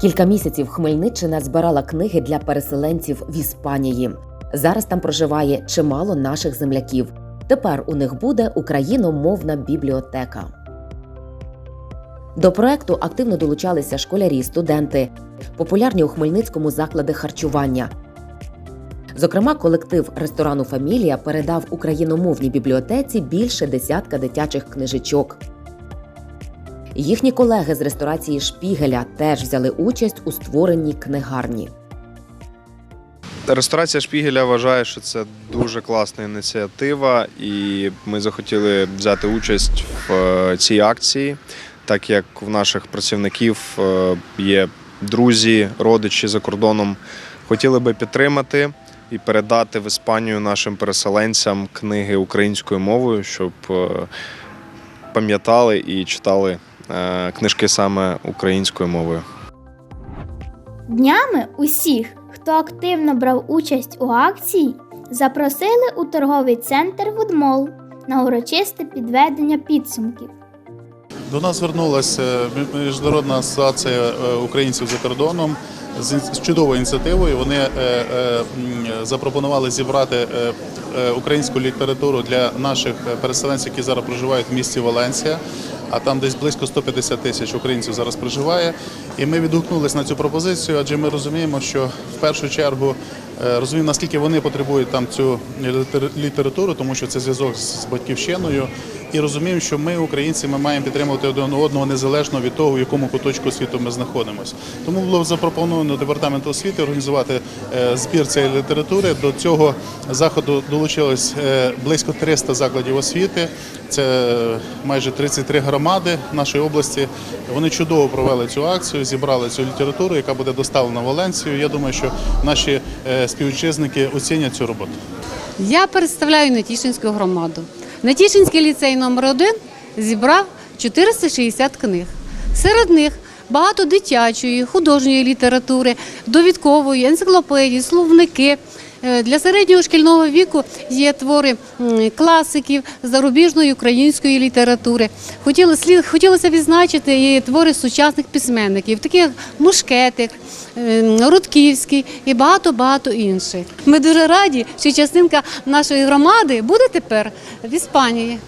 Кілька місяців Хмельниччина збирала книги для переселенців в Іспанії. Зараз там проживає чимало наших земляків. Тепер у них буде україномовна бібліотека. До проекту активно долучалися школярі, студенти, популярні у Хмельницькому заклади харчування. Зокрема, колектив ресторану Фамілія передав україномовній бібліотеці більше десятка дитячих книжечок. Їхні колеги з ресторації Шпігеля теж взяли участь у створенні книгарні. Ресторація Шпігеля вважає, що це дуже класна ініціатива, і ми захотіли взяти участь в е, цій акції, так як в наших працівників е, є друзі, родичі за кордоном. Хотіли би підтримати і передати в Іспанію нашим переселенцям книги українською мовою, щоб е, пам'ятали і читали книжки саме українською мовою. Днями усіх, хто активно брав участь у акції, запросили у торговий центр Вудмол на урочисте підведення підсумків. До нас звернулася міжнародна асоціація е, українців за кордоном з чудовою ініціативою. Вони е, е, запропонували зібрати е, е, українську літературу для наших е, переселенців, які зараз проживають в місті Валенсія. А там десь близько 150 тисяч українців зараз проживає. І ми відгукнулися на цю пропозицію, адже ми розуміємо, що в першу чергу е, розуміємо, наскільки вони потребують там цю літературу, тому що це зв'язок з батьківщиною. І розуміємо, що ми, українці, ми маємо підтримувати один одного незалежно від того, в якому куточку світу ми знаходимося. Тому було запропоновано департаменту освіти організувати е, збір цієї літератури. До цього заходу долучилось е, близько 300 закладів освіти. Це е, майже 33 громади нашої області. Вони чудово провели цю акцію, зібрали цю літературу, яка буде доставлена в Валенцію. Я думаю, що наші співвітчизники оцінять цю роботу. Я представляю Нетішинську громаду. Нетішинський ліцей номер 1 зібрав 460 книг. Серед них багато дитячої, художньої літератури, довідкової, енциклопедії, словники. Е, Для середнього шкільного віку є твори класиків зарубіжної української літератури. Хотілося відзначити і твори сучасних письменників, таких як Мушкетик, е, Рудківський і багато-багато інших. Ми дуже раді, що частинка нашої громади буде тепер в Іспанії.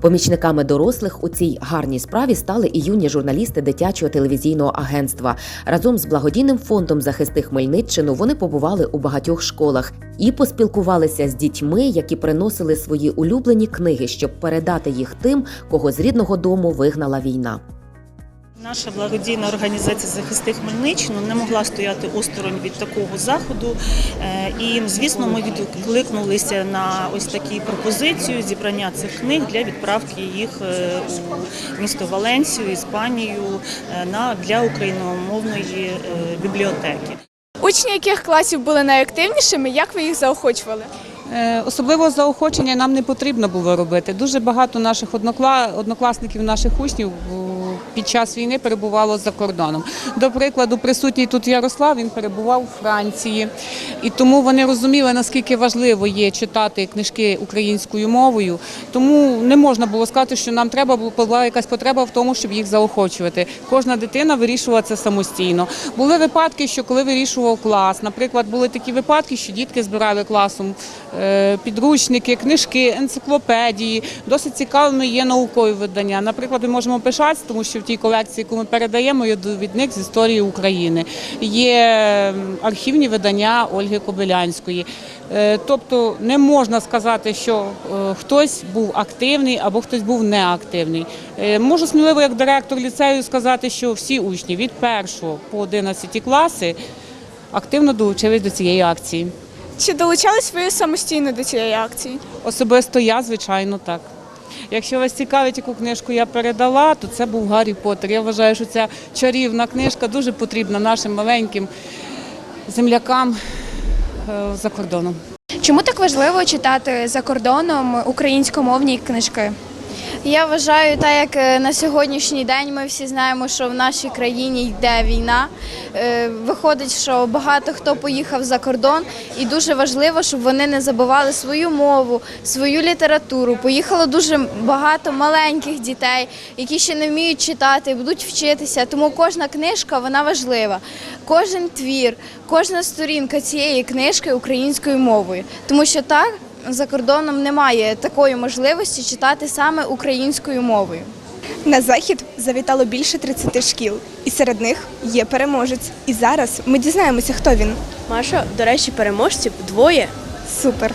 Помічниками дорослих у цій гарній справі стали і юні журналісти дитячого телевізійного агентства. Разом з благодійним фондом Захисти Хмельниччину вони побували у багатьох школах і поспілкувалися з дітьми, які приносили свої улюблені книги, щоб передати їх тим, кого з рідного дому вигнала війна. Наша благодійна організація захисти Хмельниччину не могла стояти осторонь від такого заходу. Е, І, звісно, ми відкликнулися на ось такі пропозицію зібрання цих книг для відправки їх е, у місто Валенсію, Іспанію е, для україномовної бібліотеки. Учні яких класів були найактивнішими? Як ви їх заохочували? Особливого заохочення нам не потрібно було робити. Дуже багато наших однокла- однокласників, наших учнів під час війни перебувало за кордоном. До прикладу, присутній тут Ярослав, він перебував у Франції, і тому вони розуміли, наскільки важливо є читати книжки українською мовою. Тому не можна було сказати, що нам треба була якась потреба в тому, щоб їх заохочувати. Кожна дитина вирішувала це самостійно. Були випадки, що коли вирішував клас, наприклад, були такі випадки, що дітки збирали класом е, підручники, книжки, енциклопедії. Досить цікавими є наукові видання. Наприклад, ми можемо пишатися, тому що в тій колекції, яку ми передаємо, є довідник з історії України. Є архівні видання Ольги Кобилянської. Е, Тобто не можна сказати, що е, хтось був активний або хтось був неактивний. Е, Можу сміливо як директор ліцею сказати, що всі учні від 1 по 11 класи активно долучились до цієї акції. Чи долучались ви самостійно до цієї акції? Особисто я, звичайно, так. Якщо вас цікавить, яку книжку я передала, то це був Гаррі Поттер. Я вважаю, що ця чарівна книжка дуже потрібна нашим маленьким землякам е, за кордоном. Чому так важливо читати за кордоном українськомовні книжки? Я вважаю, так як е, на сьогоднішній день ми всі знаємо, що в нашій країні йде війна. е, Виходить, що багато хто поїхав за кордон, і дуже важливо, щоб вони не забували свою мову, свою літературу. Поїхало дуже багато маленьких дітей, які ще не вміють читати, будуть вчитися. Тому кожна книжка вона важлива. Кожен твір, кожна сторінка цієї книжки українською мовою, тому що так за кордоном немає такої можливості читати саме українською мовою. На захід завітало більше 30 шкіл, і серед них є переможець. І зараз ми дізнаємося, хто він. Маша, до речі, переможців двоє. Супер!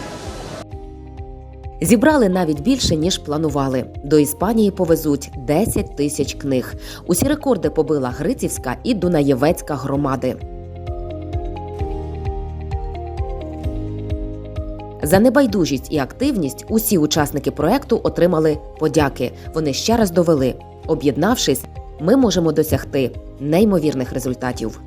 Зібрали навіть більше ніж планували. До Іспанії повезуть 10 тисяч книг. Усі рекорди побила Грицівська і Дунаєвецька громади. За небайдужість і активність усі учасники проекту отримали подяки. Вони ще раз довели, об'єднавшись, ми можемо досягти неймовірних результатів.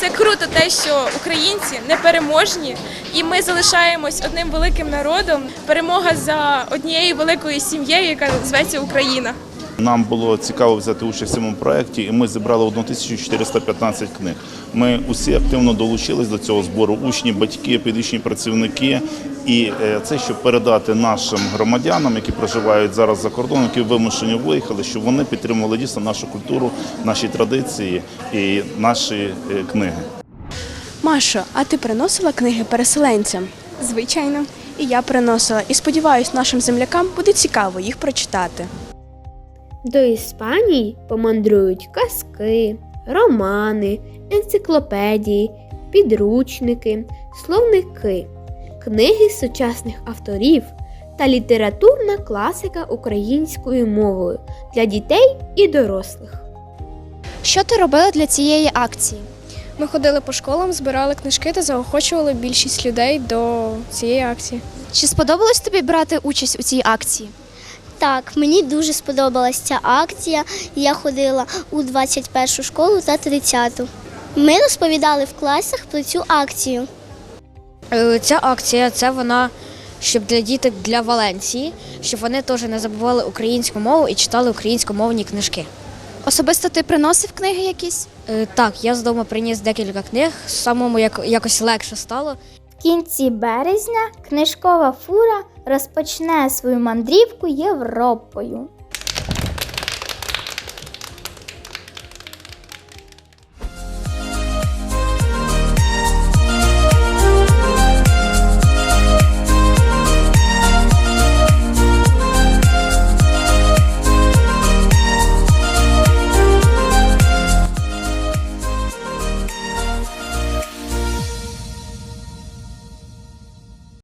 Це круто, те, що українці непереможні, і ми залишаємось одним великим народом. Перемога за однією великою сім'єю, яка зветься Україна. Нам було цікаво взяти участь в цьому проєкті, і ми зібрали 1415 книг. Ми усі активно долучились до цього збору, учні, батьки, підвищені працівники. І е, це щоб передати нашим громадянам, які проживають зараз за кордоном, які вимушені виїхали, щоб вони підтримували дійсно нашу культуру, наші традиції і наші е, книги. Машо, а ти приносила книги переселенцям? Звичайно. І я приносила. І сподіваюсь, нашим землякам буде цікаво їх прочитати. До Іспанії помандрують казки, романи, енциклопедії, підручники, словники, книги сучасних авторів та літературна класика українською мовою для дітей і дорослих. Що ти робила для цієї акції? Ми ходили по школам, збирали книжки та заохочували більшість людей до цієї акції. Чи сподобалось тобі брати участь у цій акції? Так, мені дуже сподобалася ця акція. Я ходила у 21 школу та 30-ту. Ми розповідали в класах про цю акцію. Е, Ця акція це вона щоб для діток для Валенції, щоб вони теж не забували українську мову і читали українськомовні книжки. Особисто ти приносив книги якісь? Е, Так, я з дому приніс декілька книг, самому якось легше стало. В кінці березня книжкова фура розпочне свою мандрівку Європою.